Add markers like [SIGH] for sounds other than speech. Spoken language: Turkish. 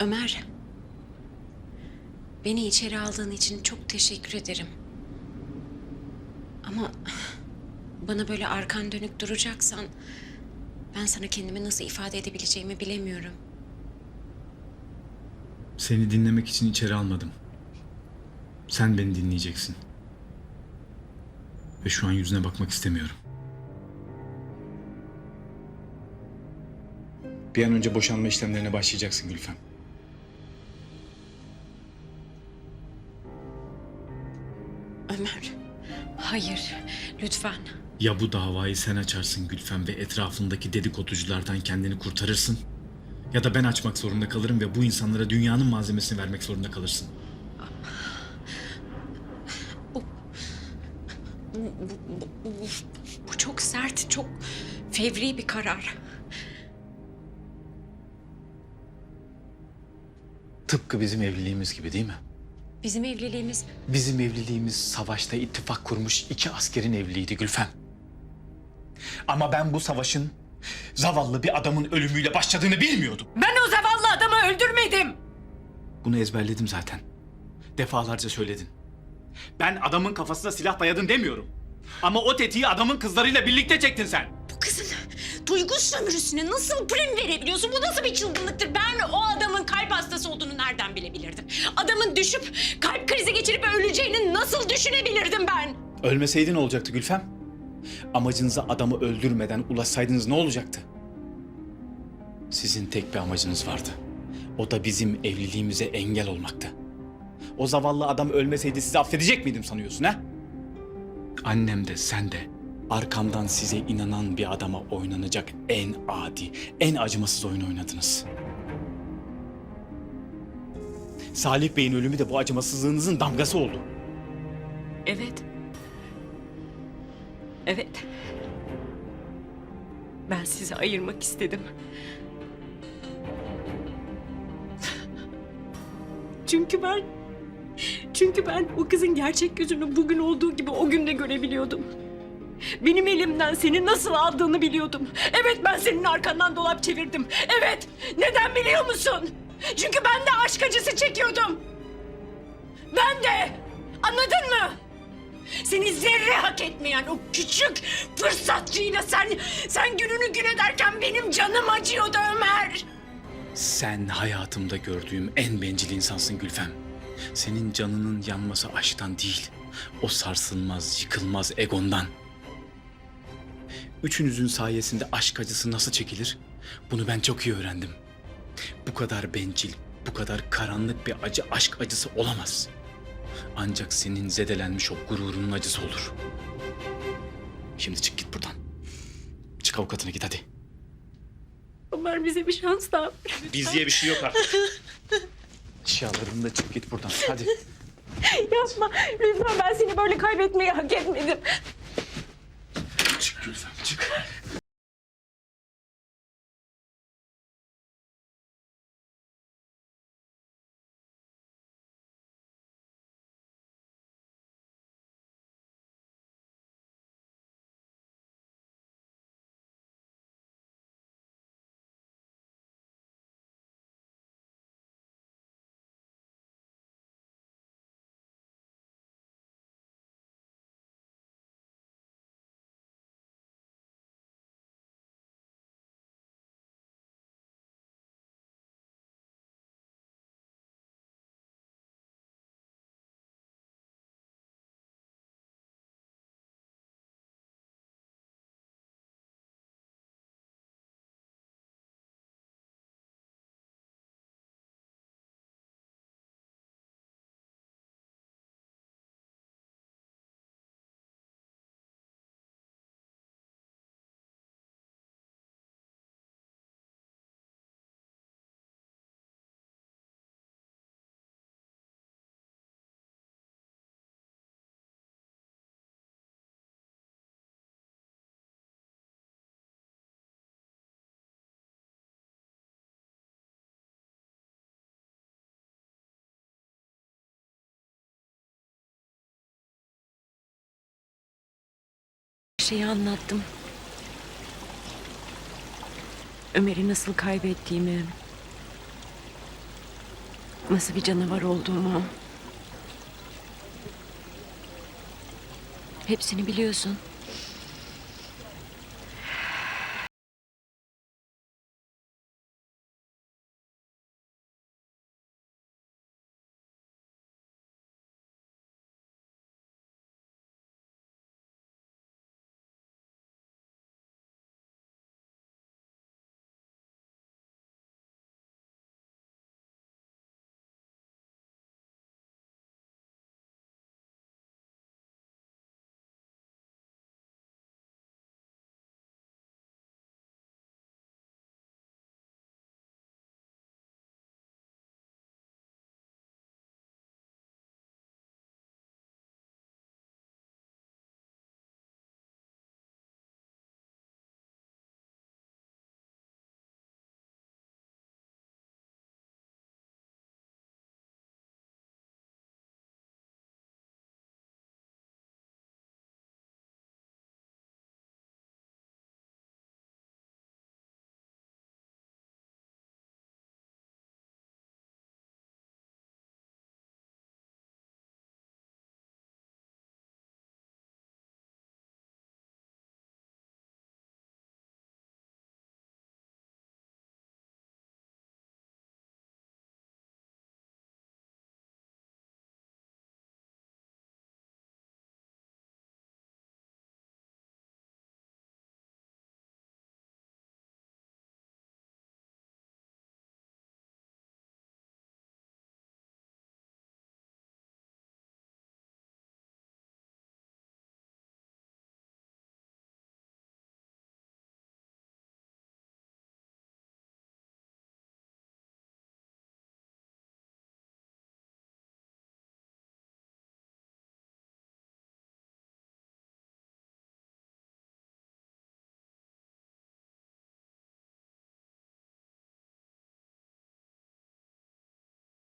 Ömer. Beni içeri aldığın için çok teşekkür ederim. Ama bana böyle arkan dönük duracaksan ben sana kendimi nasıl ifade edebileceğimi bilemiyorum. Seni dinlemek için içeri almadım. Sen beni dinleyeceksin. Ve şu an yüzüne bakmak istemiyorum. Bir an önce boşanma işlemlerine başlayacaksın Gülfem. Hayır, lütfen. Ya bu davayı sen açarsın Gülfem ve etrafındaki dedikoduculardan kendini kurtarırsın. Ya da ben açmak zorunda kalırım ve bu insanlara dünyanın malzemesini vermek zorunda kalırsın. Bu, bu, bu, bu çok sert, çok fevri bir karar. Tıpkı bizim evliliğimiz gibi değil mi? Bizim evliliğimiz Bizim evliliğimiz savaşta ittifak kurmuş iki askerin evliliğiydi Gülfem. Ama ben bu savaşın zavallı bir adamın ölümüyle başladığını bilmiyordum. Ben o zavallı adamı öldürmedim. Bunu ezberledim zaten. Defalarca söyledin. Ben adamın kafasına silah dayadın demiyorum. Ama o tetiği adamın kızlarıyla birlikte çektin sen. Duygu sömürüsüne nasıl prim verebiliyorsun? Bu nasıl bir çılgınlıktır? Ben o adamın kalp hastası olduğunu nereden bilebilirdim? Adamın düşüp kalp krizi geçirip öleceğini nasıl düşünebilirdim ben? Ölmeseydin olacaktı Gülfem? Amacınıza adamı öldürmeden ulaşsaydınız ne olacaktı? Sizin tek bir amacınız vardı. O da bizim evliliğimize engel olmaktı. O zavallı adam ölmeseydi sizi affedecek miydim sanıyorsun ha? Annem de sen de arkamdan size inanan bir adama oynanacak en adi, en acımasız oyun oynadınız. Salih Bey'in ölümü de bu acımasızlığınızın damgası oldu. Evet. Evet. Ben sizi ayırmak istedim. Çünkü ben... Çünkü ben o kızın gerçek yüzünü bugün olduğu gibi o gün de görebiliyordum. Benim elimden seni nasıl aldığını biliyordum. Evet ben senin arkandan dolap çevirdim. Evet. Neden biliyor musun? Çünkü ben de aşk acısı çekiyordum. Ben de. Anladın mı? Seni zerre hak etmeyen o küçük fırsatçıyla sen sen gününü gün ederken benim canım acıyordu Ömer. Sen hayatımda gördüğüm en bencil insansın Gülfem. Senin canının yanması aşktan değil, o sarsılmaz, yıkılmaz egondan. Üçünüzün sayesinde aşk acısı nasıl çekilir? Bunu ben çok iyi öğrendim. Bu kadar bencil, bu kadar karanlık bir acı aşk acısı olamaz. Ancak senin zedelenmiş o gururunun acısı olur. Şimdi çık git buradan. Çık avukatına git hadi. Ömer bize bir şans daha. Biz diye bir şey yok artık. [LAUGHS] Eşyalarını da çık git buradan. Hadi. Yapma. Lütfen ben seni böyle kaybetmeyi hak etmedim. Şeyi anlattım. Ömer'i nasıl kaybettiğimi, Nasıl bir canavar olduğumu. Hepsini biliyorsun.